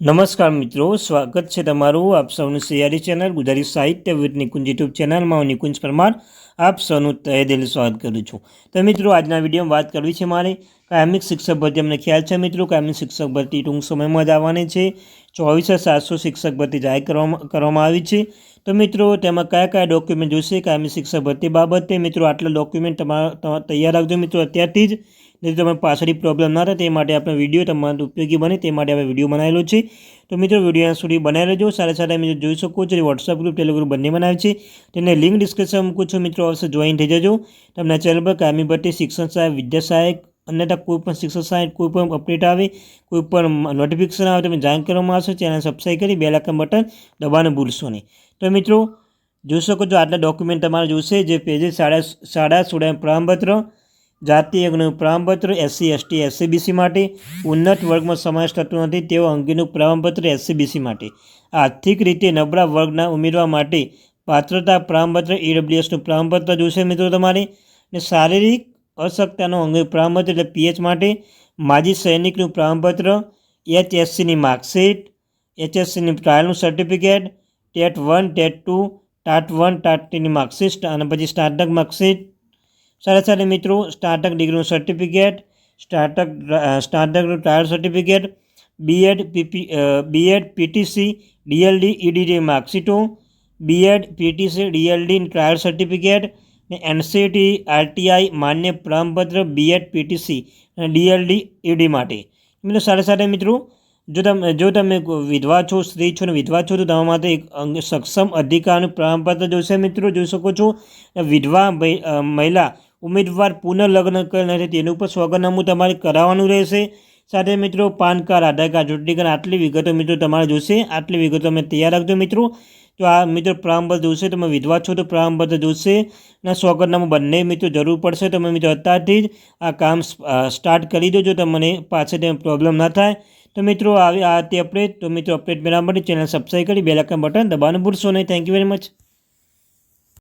નમસ્કાર મિત્રો, સ્વાગત છે તમારું આપ સૌનું સિયારી ચેનલ ગુજરાતી સાહિત્ય વિથ નિકુંજ યુટ્યુબ ચેનલમાં હું નિકુંજ પરમાર, આપ સૌનું તહે દિલ સ્વાગત કરું છું. તો મિત્રો, આજના વિડીયોમાં વાત કરવી છે મારે કાયમિક શિક્ષક ભરતી. અમને ખ્યાલ છે મિત્રો, કાયમિક શિક્ષક ભરતી ટૂંક સમયમાં જ આવવાની છે. ચોવીસ સાતસો શિક્ષક ભરતી જાહેર કરવામાં કરવામાં આવી છે. તો મિત્રો, તેમાં કયા કયા ડોક્યુમેન્ટ જોઈશે કાયમી શિક્ષક ભરતી બાબતે મિત્રો, આટલા ડોક્યુમેન્ટ તમારા તૈયાર રાખજો મિત્રો. અત્યારથી જ જેથી તમને પાછળથી પ્રોબ્લેમ ના થાય તે માટે આપણે વીડિયો તમારા ઉપયોગી બને તે માટે આપણે વીડિયો બનાવેલો છે. તો મિત્રો વીડિયો સુધી બનાવી લેજો. સાથે સાથે મિત્રો જોઈ શકો છો વોટ્સઅપ ગ્રુપ ટેલિગ્રુપ બંને બનાવે છે. તેને લિંક ડિસ્ક્રિપ્શન મૂકું છું. મિત્રો, અવશ્ય જોઈન થઈ જજો. તમને ચેનલ પર કામી ભટ્ટી શિક્ષણ સહાયક વિદ્યા સહાયક અન્યથા કોઈ પણ શિક્ષણ સાહેબ કોઈ પણ અપડેટ આવે, કોઈ પણ નોટિફિકેશન આવે, તમે જાણ કરવામાં આવશે ચેનલ સબસ્ક્રાઈબ કરી બે લાખ બટન દબાવવાનું ભૂલશો નહીં. તો મિત્રો, જોઈ શકો છો, આટલા ડોક્યુમેન્ટ તમારે જોશે, જે પેજે સાડા સાડા સોળા પ્રમાણપત્ર જાતીય અંગનું પ્રમાણપત્ર એસસી, એસટી, એસસીબીસી માટે ઉન્નત વર્ગમાં સમાવેશ થતો નથી તેઓ અંગેનું પ્રમાણપત્ર એસસીબીસી માટે. આર્થિક રીતે નબળા વર્ગના ઉમેદવાર માટે પાત્રતા પ્રમાણપત્ર ઈડબ્લ્યુએસનું પ્રમાણપત્ર જોશે મિત્રો તમારે. ને શારીરિક અશક્તતાનો અંગે પ્રમાણપત્ર એટલે પીએચ માટે માજી સૈનિકનું પ્રમાણપત્ર એચએસસીની માર્કશીટ, એચએસસીની ટ્રાયલનું certificate, TET one, TET two, TAT one, TAT ટીની marksheet, અને પછી સ્નાતક માર્કશીટ સાથે સાથે મિત્રો સ્ટાર્ટઅપ ડિગ્રીનું certificate startup સ્ટાર્ટઅપનું trial certificate B Ed P P B Ed P T C D L D E D D માર્કશીટો B Ed P T C D L D trial certificate ને N C T R T I માન્ય પ્રમાણપત્ર B Ed PTC અને ડીએલડી ED માટે. મિત્રો સાથે સાથે મિત્રો જો તમે જો તમે વિધવા છો, સ્ત્રી છો ને વિધવા છો, તો તમારા માટે એક સક્ષમ અધિકારનું પ્રમાણપત્ર જોશે. મિત્રો, જોઈ શકો છો વિધવા મહિલા ઉમેદવાર પુનઃલગ્ન કરેલ નથી તેનું પણ સોગંદનામું તમારે કરાવવાનું રહેશે. સાથે મિત્રો, પાન કાર્ડ, આધાર કાર્ડ, ચૂંટણી કાર્ડ, આટલી વિગતો મિત્રો તમારે જોશે. આટલી વિગતો તમે તૈયાર રાખજો મિત્રો. તો આ મિત્રો પ્રમાણપત્ર જોશે, તમે વિધવા છો, તો પ્રમાણપત્ર જોશે. અને સોગંદનામું બંને મિત્રો જરૂર પડશે. તમે મિત્રો અત્યારથી જ આ કામ સ્ટાર્ટ કરી દો જો તમને પાછળ પ્રોબ્લેમ ના થાય તો મિત્રો, આવી આ તે અપડેટ તો મિત્રો અપડેટ મેળવવા માટે ચેનલ સબસ્ક્રાઈબ કરી બેલાકન બટન દબાવવાનું ભૂલશો નહીં. Thank you very much